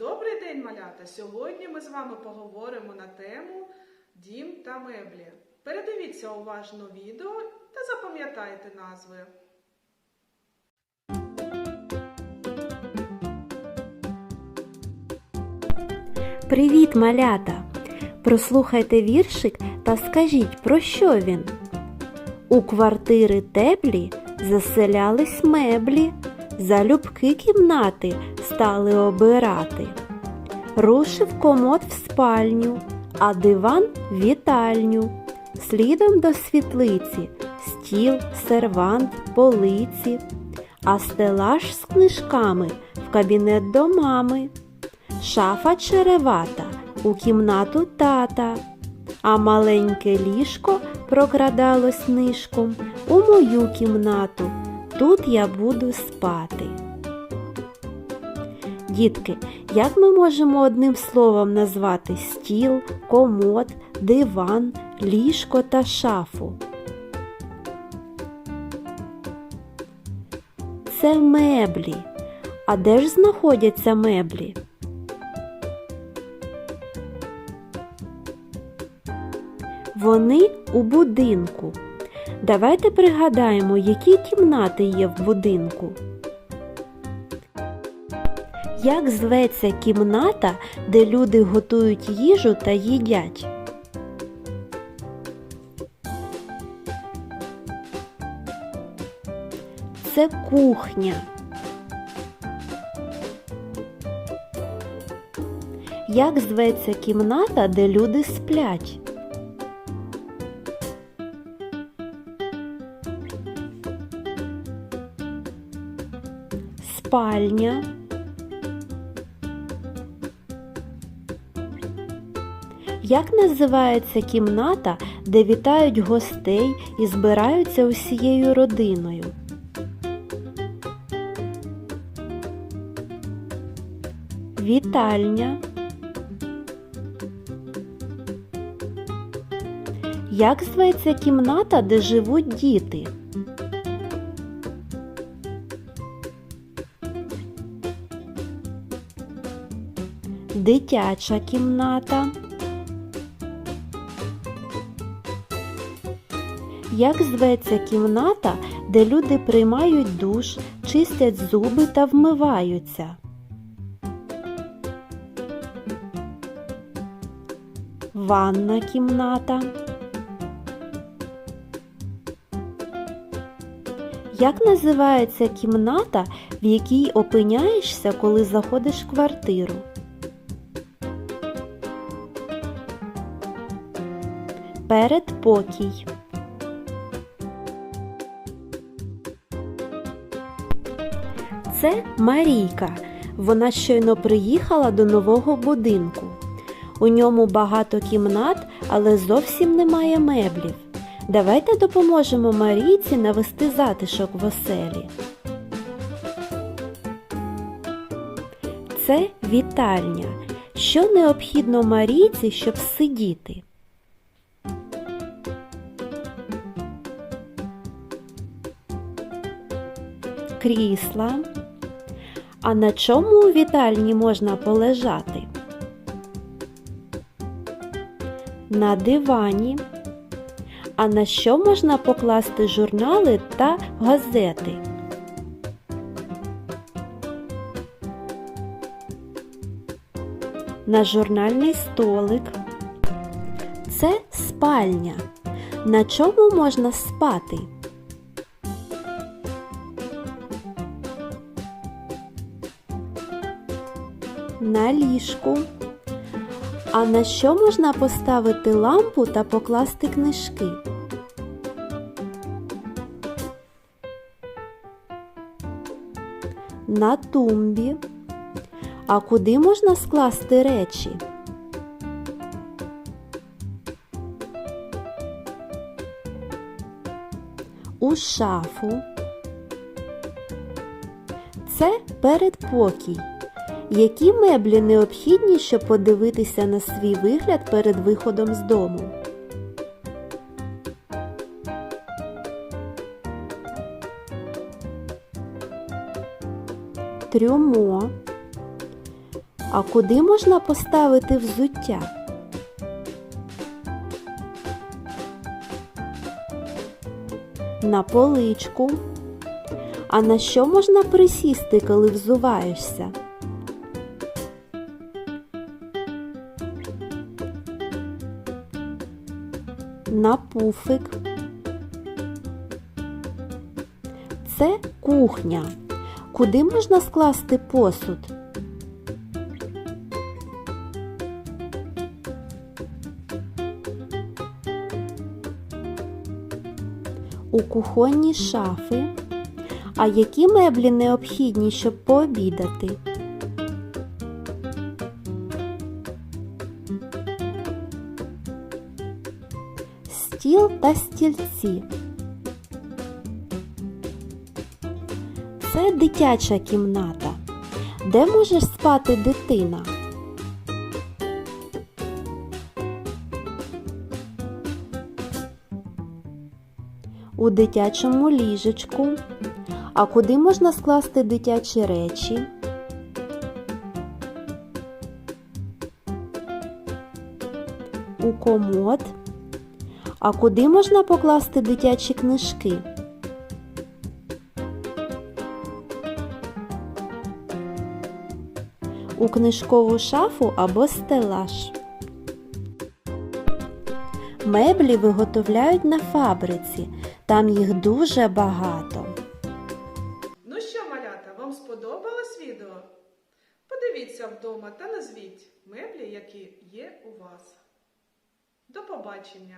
Добрий день, малята! Сьогодні ми з вами поговоримо на тему дім та меблі. Передивіться уважно відео та запам'ятайте назви. Привіт, малята! Прослухайте віршик та скажіть, про що він? У квартири теплі заселялись меблі, залюбки кімнати стали обирати. Рушив комод в спальню, а диван в вітальню. Слідом до світлиці, стіл, сервант, полиці, а стелаж з книжками в кабінет до мами. Шафа черевата у кімнату тата, а маленьке ліжко прокрадалось нишком у мою кімнату. Тут я буду спати. Дітки, як ми можемо одним словом назвати стіл, комод, диван, ліжко та шафу? Це меблі. А де ж знаходяться меблі? Вони у будинку. Давайте пригадаємо, які кімнати є в будинку. Як зветься кімната, де люди готують їжу та їдять? Це кухня. Як зветься кімната, де люди сплять? Спальня. Як називається кімната, де вітають гостей і збираються усією родиною? Вітальня. Як зветься кімната, де живуть діти? Дитяча кімната. Як зветься кімната, де люди приймають душ, чистять зуби та вмиваються? Ванна кімната. Як називається кімната, в якій опиняєшся, коли заходиш в квартиру? Передпокій. Це Марійка. Вона щойно приїхала до нового будинку. У ньому багато кімнат, але зовсім немає меблів. Давайте допоможемо Марійці навести затишок в оселі. Це вітальня. Що необхідно Марійці, щоб сидіти? Крісла. А на чому у вітальні можна полежати? На дивані. А на що можна покласти журнали та газети? На журнальний столик. Це спальня. На чому можна спати? На ліжку. А на що можна поставити лампу та покласти книжки? На тумбі. А куди можна скласти речі? У шафу. Це передпокій. Які меблі необхідні, щоб подивитися на свій вигляд перед виходом з дому? Трюмо. А куди можна поставити взуття? На поличку. А на що можна присісти, коли взуваєшся? На пуфик. Це кухня. Куди можна скласти посуд? У кухонні шафи. А які меблі необхідні, щоб пообідати? Стіл та стільці. Це дитяча кімната. Де може спати дитина? У дитячому ліжечку. А куди можна скласти дитячі речі? У комод. А куди можна покласти дитячі книжки? У книжкову шафу або стелаж. Меблі виготовляють на фабриці. Там їх дуже багато. Ну що, малята, вам сподобалось відео? Подивіться вдома та назвіть меблі, які є у вас. До побачення!